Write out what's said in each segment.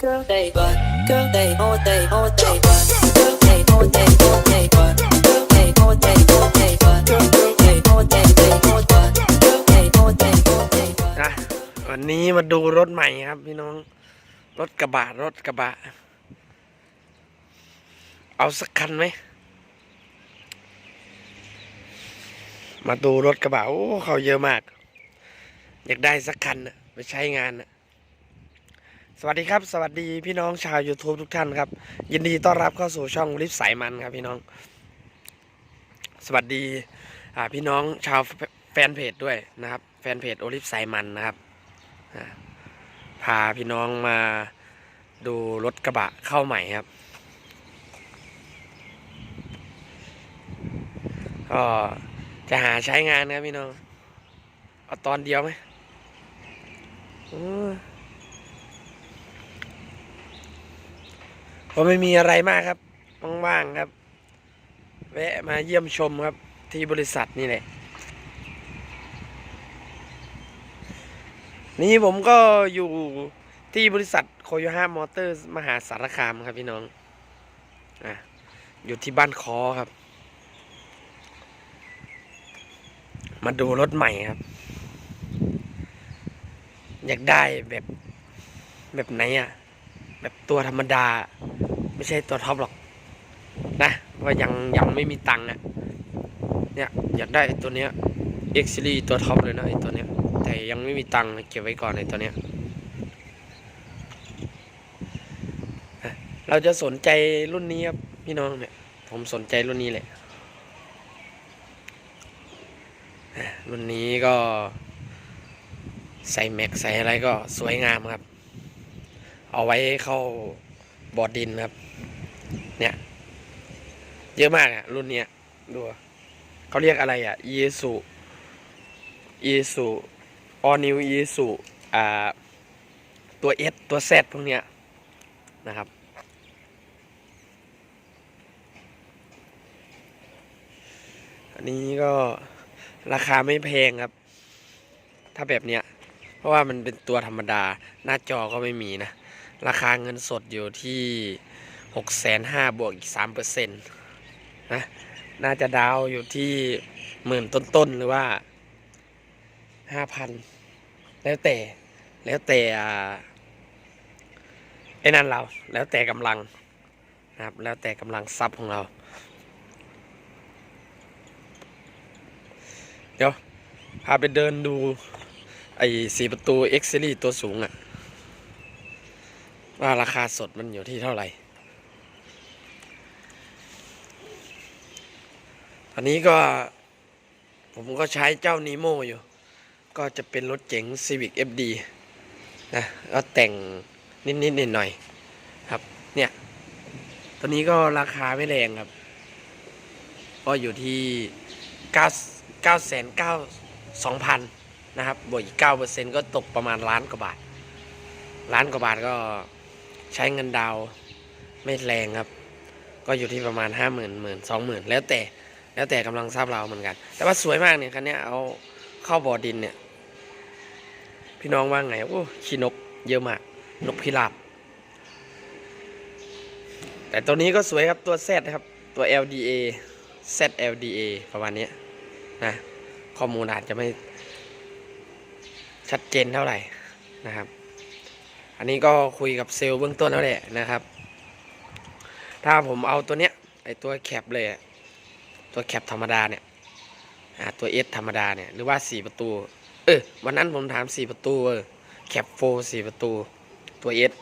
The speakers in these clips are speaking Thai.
Girl, they but girl, they oh they oh they but girl, they oh they oh they but girl, they oh they oh they but girl, they oh they they oh but girl, they oh they oh they but นะวันนี้มาดูรถใหม่ครับพี่น้อง รถกระบะรถกระบะ เอาสักคันไหม มาดูรถกระบะโอ้เขาเยอะมาก อยากได้สักคันน่ะไปใช้งานน่ะ สวัสดีครับ สวัสดีพี่น้องชาว YouTube ทุกท่านครับ ยินดีต้อนรับเข้าสู่ช่องลิฟสายมันครับพี่น้อง สวัสดีพี่น้องชาวแฟนเพจด้วยนะครับ แฟนเพจโอลิฟสายมันนะครับพาพี่น้องมาดูรถกระบะเข้าใหม่ครับก็จะหาใช้งานครับพี่น้องเอาตอนเดียวไหมโอ้ย ก็ไม่มีอะไรมากครับว่างๆครับ แวะมาเยี่ยมชมครับ ที่บริษัทนี่แหละนี่ผมก็อยู่ที่บริษัทโคโยฮามอเตอร์มหาสารคามครับพี่น้องอะอยู่ที่บ้านคอครับ มาดูรถใหม่ครับ อยากได้แบบแบบไหนอะ แบบตัวธรรมดา ไม่ใช่ตัวท็อปหรอก นะว่ายังยังไม่มีตังค์อะเนี่ยอยากได้ตัวเนี้ย X Series ตัวท็อปเลยนะไอตัวเนี้ย แต่ยังไม่มีตังค์เก็บไว้ก่อนไอ้ตัวเนี้ยเราจะสนใจรุ่นนี้ครับพี่น้องเนี่ย ผมสนใจรุ่นนี้แหละรุ่นนี้ก็ใส่แม็กใส่อะไรก็สวยงามครับ เอาไว้เข้าบอดดินครับ เนี่ย เยอะมากอะรุ่นเนี้ยดูเขาเรียกอะไรอะอีสุอีสุออนิวอีสุอ่า ตัวเอสตัวแซพวกเนี้ยนะครับ อันนี้ก็ราคาไม่แพงครับ ถ้าแบบเนี้ย เพราะว่ามันเป็นตัวธรรมดา หน้าจอก็ไม่มีนะ ราคาเงินสดอยู่ที่หกแสนห้าบวกอีกสามเปอร์เซ็นต์นะน่าจะดาวอยู่ที่หมื่นต้นๆ หรือว่าห้าพันแล้วแต่แล้วแต่ไอ้นั่นเรา แล้วแต่กำลังนะครับ แล้วแต่กำลังทรัพย์ของเรา เดี๋ยวพาไปเดินดูไอ้สีประตู X Series ตัวสูงอะ ว่าราคาสดมันอยู่ที่เท่าไหร่ ตอนนี้ก็ ผมก็ใช้เจ้านีโมอยู่ ก็จะเป็นรถเก๋ง Civic FD นะก็แต่งนิดๆหน่อยๆครับ เนี่ย ตัวนี้ก็ราคาไม่แรงครับ ก็อยู่ที่9 9 9 2 0 0นะครับ บวกอีก9%ก็ตกประมาณล้านกว่าบาท ล้านกว่าบาทก็ ใช้เงินดาวไม่แรงครับ ก็อยู่ที่ประมาณห้าหมื่นหมื่นสองหมื่นแล้วแต่แล้วแต่กำลังทราบเราเหมือนกัน แต่ว่าสวยมากเนี่ยคันนี้เอาเข้าบ่อดินเนี่ย พี่น้องว่าไงโอ้ขี้นกเยอะมาก นกพิราบ แต่ตัวนี้ก็สวยครับตัว Z นะครับ ตัว LDA ZLDA ประมาณนี้นะข้อมูลอาจจะไม่ชัดเจนเท่าไหร่นะครับ อันนี้ก็คุยกับเซลล์เบื้องต้นแล้วแหละนะครับ ถ้าผมเอาตัวเนี้ยไอตัวแคปเลยตัวแคปธรรมดาเนี่ยตัวเอสธรรมดาเนี่ยหรือว่าสี่ประตู เออวันนั้นผมถามสี่ประตูเออแคปโฟสี่ประตู ตัวเอส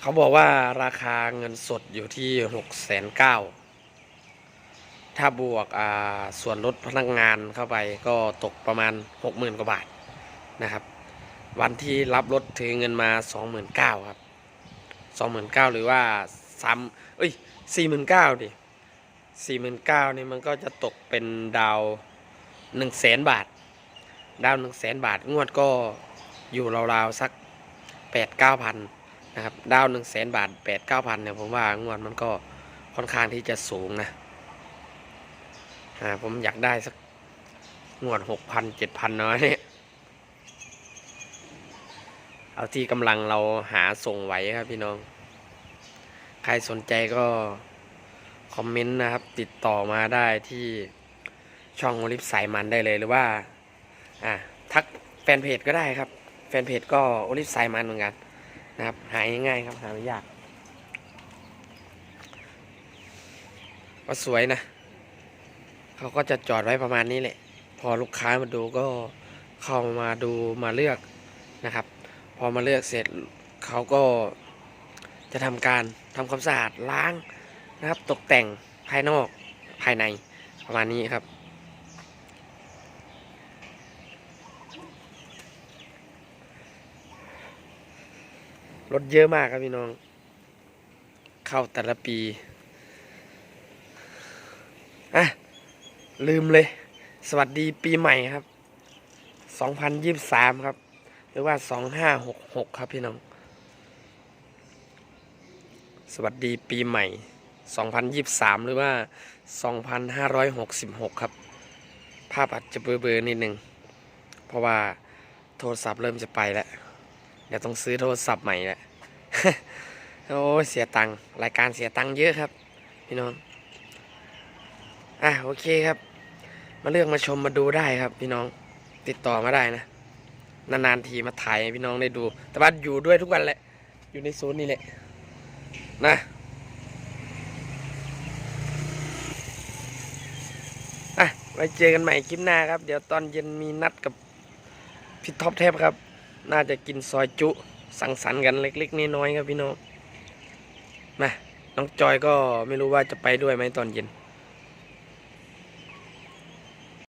เขาบอกว่าราคาเงินสดอยู่ที่หกแสนเก้าถ้าบวกอ่าส่วนลดพนักงานเข้าไปก็ตกประมาณหกหมื่นกว่าบาทนะครับ วันที่รับรถถือเงินมาสองหมื่นเก้าครับสองหมื่นเก้าหรือว่าสามเอ้ยสี่หมื่นเก้าดิสี่หมื่นเก้านี่มันก็จะตกเป็นดาวหนึ่งแสนบาท ดาวหนึ่งแสนบาท งวดก็อยู่ราวๆสักแปดเก้าพันนะครับ ดาวหนึ่งแสนบาทแปดเก้าพันเนี่ยผมว่างวดมันก็ค่อนข้างที่จะสูงนะอ่าผมอยากได้สักงวดหกพันเจ็ดพันน้อยเนี่ย เอาที่กำลังเราหาส่งไหวครับพี่น้อง ใครสนใจก็คอมเมนต์นะครับ ติดต่อมาได้ที่ช่องโอลิฟสายมันได้เลยหรือว่า อะทักแฟนเพจก็ได้ครับ แฟนเพจก็โอลิฟสายมันเหมือนกันนะครับ หายง่ายครับหาไม่ยากก็สวยนะ เขาก็จะจอดไว้ประมาณนี้แหละ พอลูกค้ามาดูก็เข้ามาดูมาเลือกนะครับ พอมาเลือกเสร็จเขาก็จะทำการทำความสะอาดล้างนะครับ ตกแต่งภายนอกภายในประมาณนี้ครับรถเยอะมากครับพี่น้อง เข้าแต่ละปีอะลืมเลย สวัสดีปีใหม่ครับ 2023 ครับ หรือว่า2566ครับพี่น้อง สวัสดีปีใหม่2023หรือว่า2566ครับ ภาพอาจจะเบลอๆนิดนึง เพราะว่าโทรศัพท์เริ่มจะไปแล้ว เดี๋ยวต้องซื้อโทรศัพท์ใหม่แล้วโอ้ยเสียตังค์รายการเสียตังค์เยอะครับ พี่น้อง อะโอเคครับ มาเลือกมาชมมาดูได้ครับ พี่น้องติดต่อมาได้นะ นานๆทีมาถ่ายให้พี่น้องได้ดู แต่ว่าอยู่ด้วยทุกวันแหละ อยู่ในศูนย์นี่แหละ นะอะไว้เจอกันใหม่คลิปหน้าครับ เดี๋ยวตอนเย็นมีนัดกับพี่ท็อปเทปครับ น่าจะกินซอยจุ สังสรรค์กันเล็กๆน้อยๆครับพี่น้องนะน้องจอยก็ไม่รู้ว่าจะไปด้วยไหมตอนเย็น